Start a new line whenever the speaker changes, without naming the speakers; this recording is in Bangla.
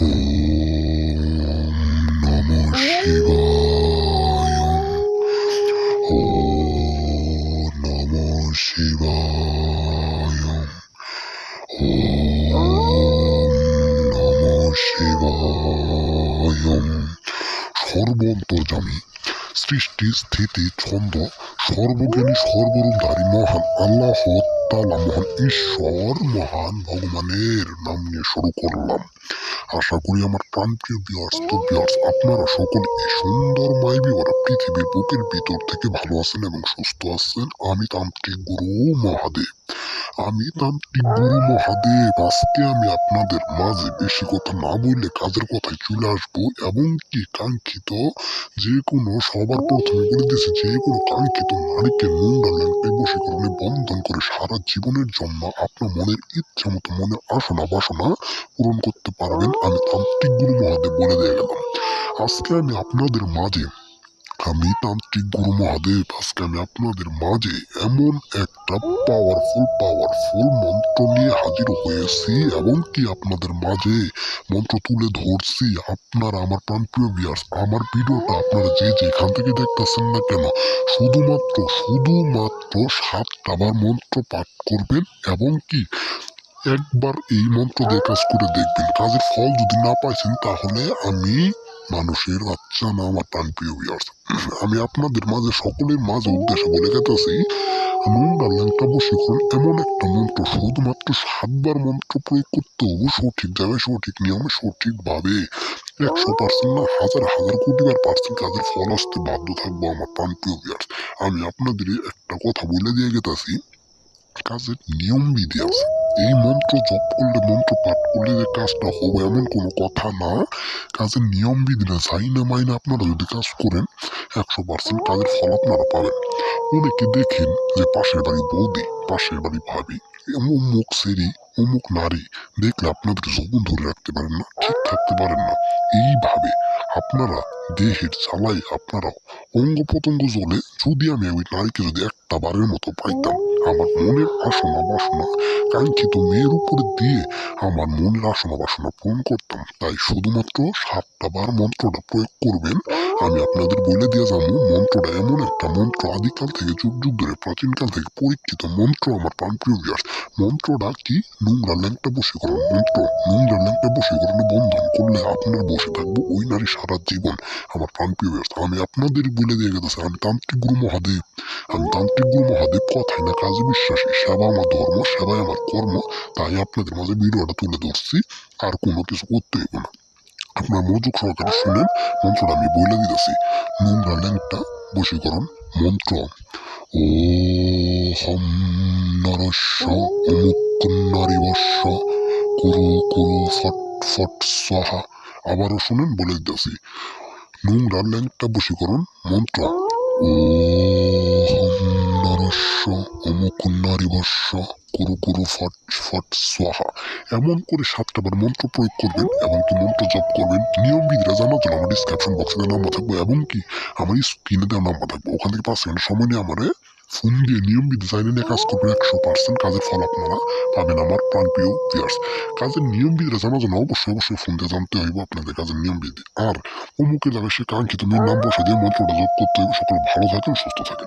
Shivayam, Shivayam, Shivayam, Shivayam, সৃষ্টি, স্থিতি, ছন্দ, সর্বজ্ঞানী সর্বরূপধারী মহান। আল্লাহ তালা মহান ঈশ্বর, মহান, ভগবানের নাম নিয়ে শুরু করলাম। আশা করি আমার প্রাণপ্রিয় বিয়ার্স তো বিয়ার্স আপনারা সকল এই সুন্দর মাইবি ওরা পৃথিবীর বুকের ভিতর থেকে ভালো আছেন এবং সুস্থ আছেন। আমি তান্ত্রিক গুরু মহাদেব। আমি তান্ত্রিক গুরু মহাদেব। আজকে আমি আপনাদের মাঝে বেশি কথা না বললে কাজের কথায় চলে আসব এবং কি কাঙ্ক্ষিত? যে কোনো সবার প্রথমে বলে দিয়েছে, যে কোনো কাঙ্ক্ষিত নারীকে নোংরা ল্যাংটে বশীকরণে বন্ধন করে সারা জীবনের জন্য আপনার মনের ইচ্ছা মতো মনে আসনা বাসনা পূরণ করতে পারবেন। আমি তান্ত্রিক গুরু মহাদেব বলে দিয়ে গেলাম। আজকে আমি আপনাদের মাঝে আমি তান্ত্রিক গুরু মহাদেব, আজকে আমি আপনাদের মাঝে এমন একটা পাওয়ারফুল পাওয়ারফুল মন্ত্র নিয়ে হাজির হয়েছি এবং কি আপনাদের মাঝে মন্ত্র তুলে ধরছি। আপনারা আমার প্রাণপ্রিয় বিয়ার্স আমার ভিডিওটা আপনারা যে যেখান থেকে দেখতেছেন না কেন, শুধুমাত্র শুধুমাত্র সাতটা বার মন্ত্র পাঠ করবেন এবং কি একবার এই মন্ত্র দিয়ে কাজ করে দেখবেন। কাজের ফল যদি না পাইছেন, তাহলে আমি মানুষের বাচ্চা না আমার প্রাণপ্রিয় বিয়ার্স আমি আপনাদের মাঝে সকলের মাঝে উদ্দেশ্যে বলে গেতেছি নোংরা ল্যাংটা বসীকরণ এমন একটা মন্ত্র, শুধুমাত্র সাতবার মন্ত্র প্রয়োগ করতে হবে সঠিক জায়গায়, সঠিক নিয়মে, সঠিকভাবে। একশো পার্সেন্ট না, হাজার হাজার কোটি বার পার্সেন্ট কাজের ফল আসতে বাধ্য থাকব আমার প্রাণপ্রিয় বিয়ার্স আমি আপনাদের একটা কথা বলে দিয়ে গেতেছি, কাজের নিয়ম বিধি আছে। এই মন্ত্র জপ করলে মন্ত্র পাঠ করলে যে কাজটা হবে এমন কোনো কথা না। কাজের নিয়ম বিধিটা যাই না মাইনে আপনারা যদি কাজ করেন, একশো পার্সেন্ট কাজের ফল আপনারা পাবেন। অনেকে দেখেন যে পাশের বাড়ি বৌদি, পাশের বাড়ি ভাবি অমুক সেরি অমুক নারী, দেখলে আপনাদের যৌবন ধরে রাখতে পারেন না, ঠিক থাকতে পারেন না। এইভাবে আপনারা দেহের জ্বালাই আপনারা অঙ্গ প্রত্যঙ্গ জ্বলে যদি আমি ওই নারীকে যদি একটা বারের মতো পাইতাম আমার মনের আসনা বাসনা কাঙ্ক্ষিত মেয়ের উপরে দিয়ে আমার মনের আসনা বাসনা পূরণ করতাম। তাই শুধুমাত্র সাতটা বার মন্ত্রটা প্রয়োগ করবেন। আমি আপনাদের বলে দিয়ে যাব, মন্ত্রটা এমন একটা মন্ত্র, আদিকাল থেকে যুগ যুগ ধরে, প্রাচীনকাল থেকে পরীক্ষিত মন্ত্র আমার প্রাণপ্রিয় বিয়াস। মন্ত্রটা কি? নোংরা ল্যাংটা বসীকরণ মন্ত্র। নোংরা ল্যাংটা বসীকরণে বন্ধন করলে আপনার বসে থাকব ওই নারী সারা জীবন। আমার প্রাণপ্রিয় বিয়াস, আমি আপনাদের বলে দিয়ে গেছে, আমি তান্ত্রিক গুরু মহাদেব। আমি তান্ত্রিক গুরু মহাদেব কথাই না কাজে বিশ্বাসী সেবা আমার ধর্ম, সেবাই আমার কর্ম, তাই আপনাদের মাঝে ভিডিওটা তুলে ধরছি, আর কোনো কিছু করতে হইব না। আপনার মনোযোগ সহকারে শুনেন, মন্ত্রটা আমি বলে দিতেছি। নোংরা ল্যাংটা বশীকরণ মন্ত্র। ও হম নরস্য অমুক নারীবস্য কুরু কুরু ফট ফট সহা আবারও শুনেন, বলে দিতেছি। নোংরা ল্যাংটা বশীকরণ মন্ত্র। ও হম অমুক নারীবস্য কুরু কুরু ফট ফট সোহা এমন করে সাতটা বার মন্ত্র প্রয়োগ করবেন এবং কি মন্ত্র জপ করবেন। নিয়ম বিধিরা জানার জন্য আমার ডিসক্রিপশন বক্সে দেওয়া নাম্বার এবং কি? আমার স্ক্রিনে দেওয়া নাম্বার থাকবে। ওখান থেকে পাঁচ সেকেন্ড সময় নিয়ে আমার ফোন দিয়ে নিয়ে কাজ করবেন একশো পার্সেন্ট কাজের ফল আপনারা পাবেন আমার প্রাণপ্রিয় ভিয়ার্স কাজের নিয়ম বিধিরা জানার জন্য অবশ্যই অবশ্যই ফোন দিয়ে জানতে হইব আপনাদের কাজের নিয়ম বিধি আর অমুকের জায়গায় সে কাঙ্ক্ষিত মেয়ের দিয়ে মন্ত্রটা জপ করতে হইব। সকলে ভালো থাকেন, সুস্থ থাকেন।